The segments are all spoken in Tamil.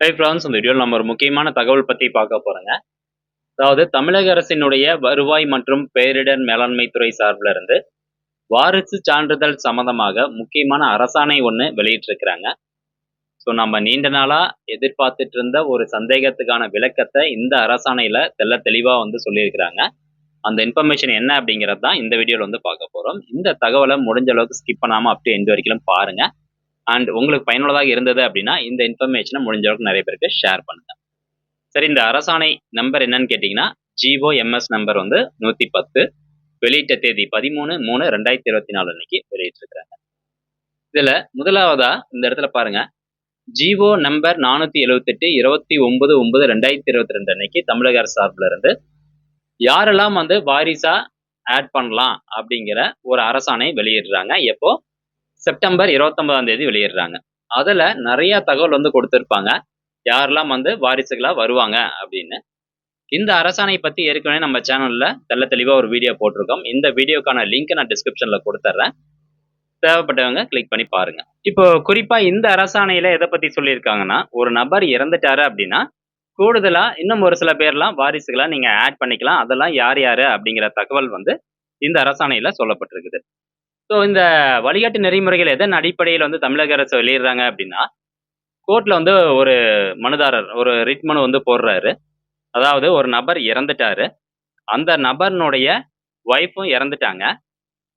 ஹை ஃப்ரெண்ட்ஸ் இந்த வீடியோவில் நம்ம ஒரு முக்கியமான தகவல் பற்றி பார்க்க போகிறோங்க அதாவது தமிழக அரசினுடைய வருவாய் மற்றும் பேரிடர் மேலாண்மை துறை சார்பில் இருந்து வாரிசு சான்றிதழ் சம்மந்தமாக முக்கியமான அரசாணை ஒன்று வெளியிட்டிருக்கிறாங்க. ஸோ நம்ம நீண்ட நாளாக எதிர்பார்த்துட்டு இருந்த ஒரு சந்தேகத்துக்கான விளக்கத்தை இந்த அரசாணையில் தெல்ல தெளிவாக வந்து சொல்லியிருக்கிறாங்க. அந்த இன்ஃபர்மேஷன் என்ன அப்படிங்கிறது தான் இந்த வீடியோவில் வந்து பார்க்க போகிறோம் இந்த தகவலை முடிஞ்ச அளவுக்கு ஸ்கிப் பண்ணாமல் அப்படியே எந்த வரைக்கும் பாருங்கள் அண்ட் உங்களுக்கு பயனுள்ளதாக இருந்தது அப்படின்னா இந்த இன்ஃபர்மேஷனை முடிஞ்ச அளவுக்கு நிறைய பேருக்கு ஷேர் பண்ணுங்க. சரி இந்த அரசாணை நம்பர் என்னன்னு கேட்டிங்கன்னா ஜிஓ எம்எஸ் நம்பர் வந்து நூற்றி பத்து வெளியிட்ட தேதி பதிமூணு மூணு ரெண்டாயிரத்தி இருபத்தி நாலு அன்னைக்கு வெளியிட்டிருக்கிறாங்க. இதில் முதலாவதா இந்த இடத்துல பாருங்க. ஜிஓ நம்பர் நானூற்றி எழுபத்தெட்டு இருபத்தி ஒன்பது ஒன்பது ரெண்டாயிரத்தி இருபத்தி ரெண்டு அன்னைக்கு தமிழக அரசு சார்பில் இருந்து யாரெல்லாம் வந்து வாரிசா ஆட் பண்ணலாம் அப்படிங்கிற ஒரு அரசாணை வெளியிடுறாங்க. எப்போ? செப்டம்பர் இருபத்தொன்பதாம் தேதி வெளியிடுறாங்க. அதில் நிறைய தகவல் வந்து கொடுத்துருப்பாங்க. யாரெல்லாம் வந்து வாரிசுகளா வருவாங்க அப்படின்னு. இந்த அரசாணை பற்றி ஏற்கனவே நம்ம சேனலில் தெல்ல தெளிவாக ஒரு வீடியோ போட்டிருக்கோம். இந்த வீடியோக்கான லிங்க் நான் டிஸ்கிரிப்ஷனில் கொடுத்துட்றேன் தேவைப்பட்டவங்க கிளிக் பண்ணி பாருங்க. இப்போ குறிப்பாக இந்த அரசாணையில் எதை பற்றி சொல்லியிருக்காங்கன்னா ஒரு நபர் இறந்துட்டாரு அப்படின்னா கூடுதலாக இன்னும் ஒரு சில பேர்லாம் வாரிசுகளாக நீங்கள் ஆட் பண்ணிக்கலாம். அதெல்லாம் யார் யார் அப்படிங்கிற தகவல் வந்து இந்த அரசாணையில் சொல்லப்பட்டிருக்குது. ஸோ இந்த வழிகாட்டு நெறிமுறைகள் எதன் அடிப்படையில் வந்து தமிழக அரசு வெளியிடுறாங்க அப்படின்னா கோர்ட்ல வந்து ஒரு மனுதாரர் ஒரு ரிட் மனு வந்து போடுறாரு. அதாவது ஒரு நபர் இறந்துட்டாரு. அந்த நபர்னுடைய ஒய்ஃபும் இறந்துட்டாங்க.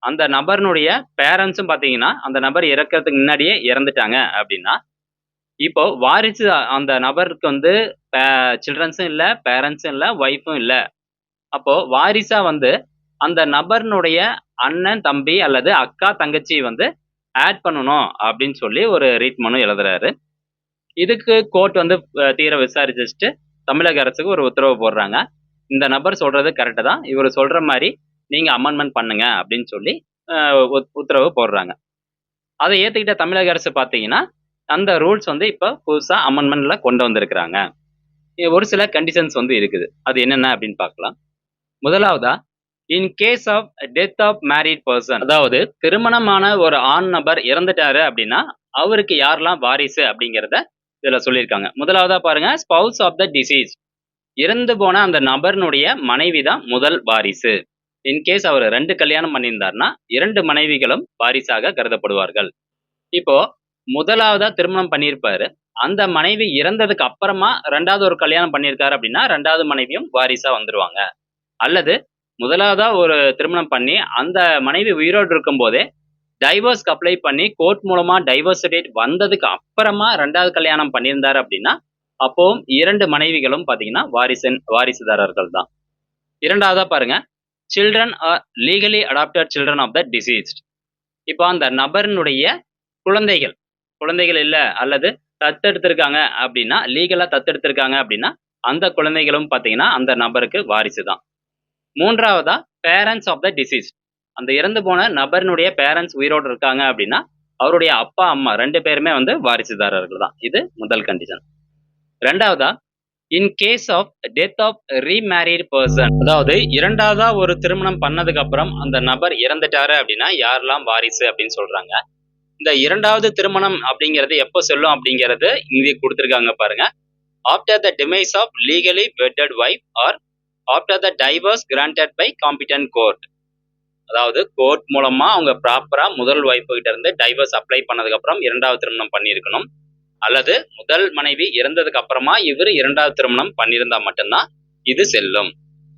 அந்த நபர்னுடைய பேரண்ட்ஸும் பார்த்தீங்கன்னா அந்த நபர் இறக்கிறதுக்கு முன்னாடியே இறந்துட்டாங்க அப்படின்னா இப்போ வாரிசு அந்த நபருக்கு வந்து சில்ட்ரன்ஸும் இல்லை பேரண்ட்ஸும் இல்லை ஒய்ஃபும் இல்லை. அப்போ வாரிசா வந்து அந்த நபர்னுடைய அண்ணன் தம்பி அல்லது அக்கா தங்கச்சி வந்து ஆட் பண்ணணும் அப்படின்னு சொல்லி ஒரு ரீட் மனு எழுதுறாரு. இதுக்கு கோர்ட் வந்து தீர விசாரிச்சுட்டு தமிழக அரசுக்கு ஒரு உத்தரவு போடுறாங்க. இந்த நபர் சொல்றது கரெக்டு தான். இவர் சொல்ற மாதிரி நீங்க அமெண்ட்மெண்ட் பண்ணுங்க அப்படின்னு சொல்லி உத்- உத்தரவு போடுறாங்க. அதை ஏத்துக்கிட்ட தமிழக அரசு பார்த்தீங்கன்னா அந்த ரூல்ஸ் வந்து இப்போ புதுசா அமெண்ட்மெண்ட்ல கொண்டு வந்திருக்கிறாங்க. ஒரு சில கண்டிஷன்ஸ் வந்து இருக்குது. அது என்னென்ன அப்படின்னு பார்க்கலாம். முதலாவதா in case of death of married person அதாவது திருமணமான ஒரு ஆண் நபர் இறந்துட்டாரு அப்படின்னா அவருக்கு யாரெல்லாம் வாரிசு அப்படிங்கிறத இதுல சொல்லியிருக்காங்க. முதலாவதா பாருங்க ஸ்பவுஸ் ஆஃப் த டிசீஸ் இறந்து போன அந்த நபர்னுடைய மனைவி தான் முதல் வாரிசு. இன்கேஸ் அவர் ரெண்டு கல்யாணம் பண்ணியிருந்தாருன்னா இரண்டு மனைவிகளும் வாரிசாக கருதப்படுவார்கள். இப்போ முதலாவதா திருமணம் பண்ணியிருப்பாரு. அந்த மனைவி இறந்ததுக்கு அப்புறமா ரெண்டாவது ஒரு கல்யாணம் பண்ணியிருக்காரு அப்படின்னா ரெண்டாவது மனைவியும் வாரிசா வந்துருவாங்க. அல்லது முதலாவதா ஒரு திருமணம் பண்ணி அந்த மனைவி உயிரோடு இருக்கும் போதே டைவர்ஸ்க்கு அப்ளை பண்ணி கோர்ட் மூலமா டைவர்ஸ் டேட் வந்ததுக்கு அப்புறமா ரெண்டாவது கல்யாணம் பண்ணியிருந்தாரு அப்படின்னா அப்போவும் இரண்டு மனைவிகளும் பாத்தீங்கன்னா வாரிசன் வாரிசுதாரர்கள் தான் இரண்டாவதா பாருங்க children are legally adopted children of the deceased இப்போ அந்த நபரினுடைய குழந்தைகள் குழந்தைகள் இல்லை அல்லது தத்தெடுத்திருக்காங்க அப்படின்னா லீகலா தத்தெடுத்திருக்காங்க அப்படின்னா அந்த குழந்தைகளும் பாத்தீங்கன்னா அந்த நபருக்கு வாரிசு தான் மூன்றாவதா பேரண்ட்ஸ் ஆஃப் த டிசீஸ் அந்த இறந்து போன நபரினுடைய பேரண்ட்ஸ் உயிரோடு இருக்காங்க அப்படின்னா அவருடைய அப்பா அம்மா ரெண்டு பேருமே வந்து வாரிசுதாரர்கள் தான். இது முதல் கண்டிஷன் ரெண்டாவதா in case of death of remarried person அதாவது இரண்டாவதா ஒரு திருமணம் பண்ணதுக்கு அப்புறம் அந்த நபர் இறந்துட்டாரு அப்படின்னா யாரெல்லாம் வாரிசு அப்படின்னு சொல்றாங்க? இந்த இரண்டாவது திருமணம் அப்படிங்கிறது எப்போ சொல்லும் அப்படிங்கிறது இங்கே கொடுத்துருக்காங்க பாருங்க. After the demise of legally wedded wife or after the divorce granted by competent court அதாவது கோர்ட் மூலமா அவங்க ப்ராப்பரா முதல் ஒய்ஃபு கிட்ட இருந்து டைவர்ஸ் அப்ளை பண்ணதுக்கு அப்புறம் இரண்டாவது திருமணம் பண்ணியிருக்கணும். அல்லது முதல் மனைவி இறந்ததுக்கு அப்புறமா இவர் இரண்டாவது திருமணம் பண்ணியிருந்தா மட்டும்தான் இது செல்லும்.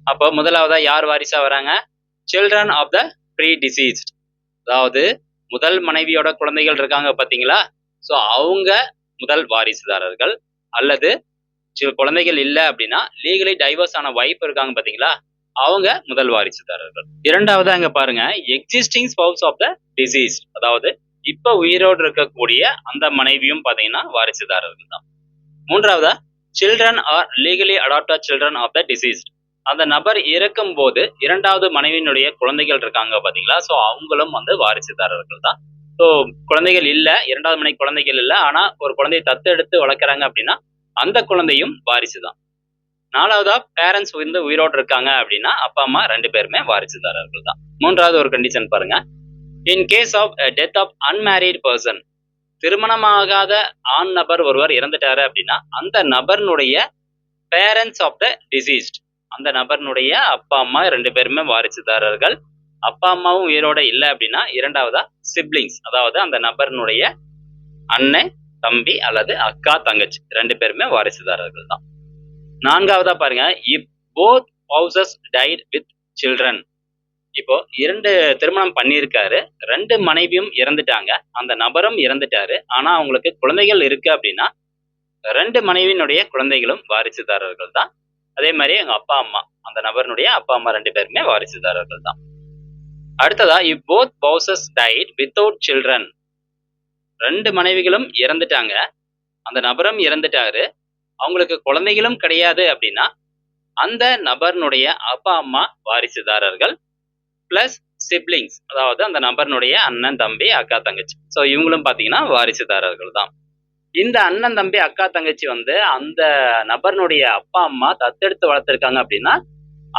அப்போ முதலாவதா யார் வாரிசா வராங்க? Children of the predeceased அதாவது முதல் மனைவியோட குழந்தைகள் இருக்காங்க பாத்தீங்களா ஸோ அவங்க முதல் வாரிசுதாரர்கள். அல்லது குழந்தைகள் இல்லை அப்படின்னா லீகலி டைவர்ஸ் ஆன ஒய்ஃப் இருக்காங்க பாத்தீங்களா? அவங்க முதல் வாரிசுதாரர்கள். இரண்டாவது அங்க பாருங்க existing spouse of the deceased அதாவது இப்ப உயிரோடு இருக்கக்கூடிய அந்த மனைவியும் பாத்தீங்கன்னா வாரிசுதாரர்கள் தான். மூன்றாவதா children are legally adopted children of the deceased அந்த நபர் இறக்கும் போது இரண்டாவது மனைவியினுடைய குழந்தைகள் இருக்காங்க பாத்தீங்களா? ஸோ அவங்களும் வந்து வாரிசுதாரர்கள் தான். ஸோ குழந்தைகள் இல்ல இரண்டாவது மனைவி குழந்தைகள் இல்ல ஆனா ஒரு குழந்தையை தத்தெடுத்து வளர்க்குறாங்க அப்படின்னா அந்த குழந்தையும் வாரிசுதான். நாலாவதா பேரண்ட்ஸ் வந்து உயிரோடு இருக்காங்க அப்படின்னா அப்பா அம்மா ரெண்டு பேருமே வாரிசுதாரர்கள் தான் மூன்றாவது ஒரு கண்டிஷன் பாருங்க. In case of death of unmarried person திருமணமாகாத ஆண் நபர் ஒருவர் இறந்துட்டாரு அப்படின்னா அந்த நபர்னுடைய பேரண்ட்ஸ் ஆஃப் த டிசீஸ்ட் அந்த நபர்னுடைய அப்பா அம்மா ரெண்டு பேருமே வாரிசுதாரர்கள். அப்பா அம்மாவும் உயிரோட இல்லை அப்படின்னா இரண்டாவதா சிப்ளிங்ஸ் அதாவது அந்த நபர்னுடைய அண்ணன் தம்பி அல்லது அக்கா தங்கச்சி. ரெண்டு பேருமே வாரிசுதாரர்கள் தான். நான்காவதா பாருங்க. இப் போத் ஹவுசஸ் டைட் வித் சில்ட்ரன் இப்போ இரண்டு திருமணம் பண்ணியிருக்காரு. ரெண்டு மனைவியும் இறந்துட்டாங்க. அந்த நபரும் இறந்துட்டாரு. ஆனா அவங்களுக்கு குழந்தைகள் இருக்கு அப்படின்னா ரெண்டு மனைவியினுடைய குழந்தைகளும் வாரிசுதாரர்கள் தான். அதே மாதிரி எங்க அப்பா அம்மா. அந்த நபருடைய அப்பா அம்மா ரெண்டு பேருமே வாரிசுதாரர்கள் தான். அடுத்ததா if both spouses died without children ரெண்டு மனைவிகளும் இறந்துட்டாங்க. அந்த நபரும் இறந்துட்டாரு. அவங்களுக்கு குழந்தைகளும் கிடையாது அப்படின்னா அந்த நபர்னுடைய அப்பா அம்மா வாரிசுதாரர்கள் பிளஸ் சிப்ளிங்ஸ் அதாவது அந்த நபர்னுடைய அண்ணன் தம்பி அக்கா தங்கச்சி. ஸோ இவங்களும் பார்த்தீங்கன்னா வாரிசுதாரர்கள் தான். இந்த அண்ணன் தம்பி அக்கா தங்கச்சி வந்து அந்த நபர்னுடைய அப்பா அம்மா தத்தெடுத்து வளர்த்துருக்காங்க அப்படின்னா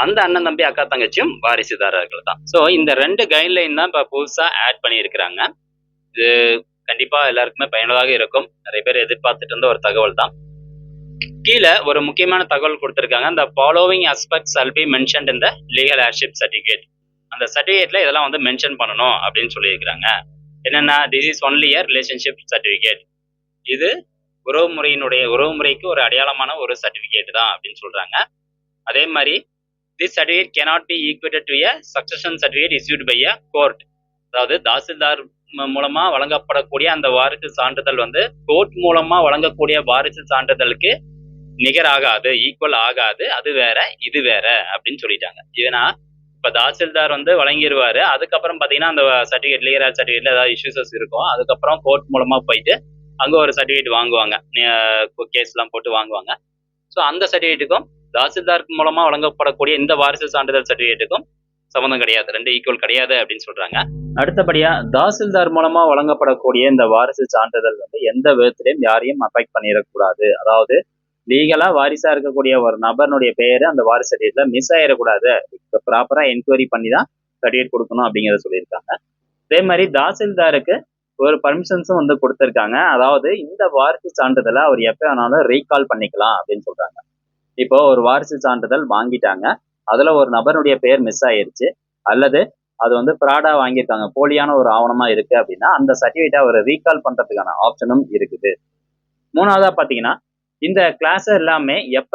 அந்த அண்ணன் தம்பி அக்கா தங்கச்சியும் வாரிசுதாரர்கள் தான். ஸோ இந்த ரெண்டு கைட்லைன் தான் இப்போ புதுசாக ஆட் பண்ணியிருக்கிறாங்க. இது கண்டிப்பாக எல்லாருக்குமே பயனுள்ளதாக இருக்கும். நிறைய பேர் எதிர்பார்த்துட்டு இருந்த ஒரு தகவல் தான். கீழே ஒரு முக்கியமான தகவல் கொடுத்துருக்காங்க. அந்த following aspects shall be mentioned இந்த லீகல் ஏர்ஷிப் சர்டிஃபிகேட் அந்த சர்டிஃபிகேட்ல இதெல்லாம் வந்து மென்ஷன் பண்ணணும் அப்படின்னு சொல்லியிருக்கிறாங்க. என்னென்னா this is only heir relationship certificate இது உறவுமுறையினுடைய உறவுமுறைக்கு ஒரு அடையாளமான ஒரு சர்டிஃபிகேட் தான் அப்படின்னு சொல்றாங்க. அதே மாதிரி this certificate cannot be equated to a succession certificate issued by a court அதாவது தாசில்தார் மூலமா வழங்கப்படக்கூடிய அந்த வாரிசு சான்றிதழ் வந்து கோர்ட் மூலமா வழங்கக்கூடிய வாரிசு சான்றிதழுக்கு நிகராகாது ஈக்குவல் ஆகாது. அது வேற இது வேற அப்படின்னு சொல்லிட்டாங்க. ஏன்னா இப்ப தாசில்தார் வந்து வழங்கிடுவாரு அதுக்கப்புறம் பாத்தீங்கன்னா அந்த சர்டிஃபிகேட் லீகல் சர்டிஃபிகேட்ல ஏதாவது இஷ்யூஸஸ் இருக்கும். அதுக்கப்புறம் கோர்ட் மூலமா போயிட்டு அங்க ஒரு சர்டிஃபிகேட் வாங்குவாங்க. கேஸ் எல்லாம் போட்டு வாங்குவாங்க. ஸோ அந்த சர்டிஃபிகேட்டுக்கும் தாசில்தார் மூலமா வழங்கப்படக்கூடிய இந்த வாரிசு சான்றிதழ் சர்டிஃபிகேட்டுக்கும் சம்மந்தம் கிடையாது. ரெண்டு ஈக்குவல் கிடையாது அப்படின்னு சொல்றாங்க. அடுத்தபடியா தாசில்தார் மூலமா வழங்கப்படக்கூடிய இந்த வாரிசு சான்றிதழ் வந்து எந்த விதத்திலையும் யாரையும் அஃபெக்ட் பண்ணிடக்கூடாது. அதாவது லீகலா வாரிசா இருக்கக்கூடிய ஒரு நபர்னுடைய பெயர் அந்த வாரிசு சர்டிஃபிகேட்ல மிஸ் ஆயிடக்கூடாது. ப்ராப்பரா என்கொயரி பண்ணி தான் சர்டிஃபிகேட் கொடுக்கணும் அப்படிங்கறத சொல்லியிருக்காங்க. அதே மாதிரி தாசில்தாருக்கு ஒரு பர்மிஷன்ஸும் வந்து கொடுத்துருக்காங்க. அதாவது இந்த வாரிசு சான்றிதழை அவர் எப்ப வேணாலும் ரீகால் பண்ணிக்கலாம் அப்படின்னு சொல்றாங்க. இப்போ ஒரு வாரிசு சான்றிதழ் வாங்கிட்டாங்க. அதுல ஒரு நபருடைய பெயர் மிஸ் ஆயிருச்சு. அல்லது அது வந்து ப்ராடா வாங்கியிருக்காங்க. போலியான ஒரு ஆவணமா இருக்கு அப்படின்னா அந்த சர்டிஃபிகேட்டை அவர் ரீகால் பண்றதுக்கான ஆப்ஷனும் இருக்குது. மூணாவதா பாத்தீங்கன்னா இந்த கிளாஸ் எல்லாமே எப்ப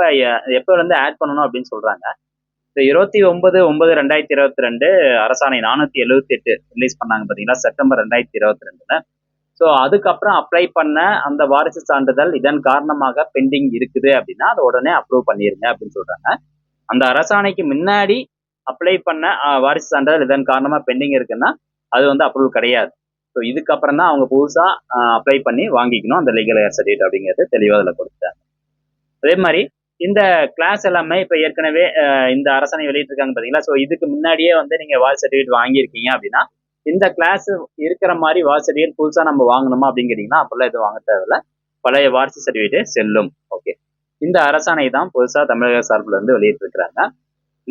எப்ப இருந்து ஆட் பண்ணணும் அப்படின்னு சொல்றாங்க. இந்த இருபத்தி ஒன்பது ஒன்பது ரெண்டாயிரத்தி இருபத்தி ரெண்டு அரசாணை நானூத்தி எழுபத்தி எட்டு ரிலீஸ் பண்ணாங்க பாத்தீங்களா செப்டம்பர் ரெண்டாயிரத்தி இருபத்தி ரெண்டுல. ஸோ அதுக்கப்புறம் அப்ளை பண்ண அந்த வாரிசு சான்றிதழ் இதன் காரணமாக பெண்டிங் இருக்குது அப்படின்னா அதை உடனே அப்ரூவ் பண்ணிருங்க அப்படின்னு சொல்றாங்க. அந்த அரசாணைக்கு முன்னாடி அப்ளை பண்ண வாரிசு சான்றிதழ் இதன் காரணமாக பெண்டிங் இருக்குன்னா அது வந்து அப்ரூவல் கிடையாது. ஸோ இதுக்கப்புறம் தான் அவங்க புதுசாக அப்ளை பண்ணி வாங்கிக்கணும் அந்த லீகல் ஏர் சர்டிஃபிகேட் அப்படிங்கிறது தெளிவாக அதில் கொடுத்தாங்க அதே மாதிரி இந்த கிளாஸ் எல்லாமே இப்போ ஏற்கனவே இந்த அரசாணை வெளியிட்டிருக்காங்க பார்த்தீங்களா? ஸோ இதுக்கு முன்னாடியே வந்து நீங்கள் வாரிசு சர்டிஃபிகேட் வாங்கியிருக்கீங்க அப்படின்னா இந்த கிளாஸ் இருக்கிற மாதிரி வாரிசு சர்டிஃபிகேட் புதுசாக நம்ம வாங்கணுமா அப்படின்னு கேட்டிங்கன்னா அப்போல்லாம் எதுவும் வாங்க தேவையில்ல. பழைய வாரிசு சர்டிஃபிகேட்டே செல்லும். ஓகே இந்த அரசாணை தான் புதுசாக தமிழக சார்பில் இருந்து வெளியிட்டிருக்கிறாங்க.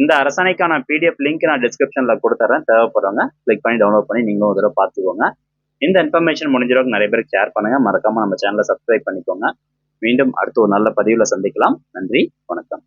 இந்த அரசாணைக்கான பிடிஎஃப் லிங்க் நான் டிஸ்கிரிப்ஷனில் கொடுத்துறேன் தேவைப்படுறவங்க கிளிக் பண்ணி டவுன்லோட் பண்ணி நீங்களும் ஒரு தடவை பார்த்துக்கோங்க. இந்த இன்ஃபர்மேஷன் முடிஞ்சளவுக்கு நிறைய பேருக்கு ஷேர் பண்ணுங்க. மறக்காம நம்ம சேனலை சப்ஸ்கிரைப் பண்ணிக்கோங்க. மீண்டும் அடுத்து ஒரு நல்ல பதிவில் சந்திக்கலாம். நன்றி வணக்கம்.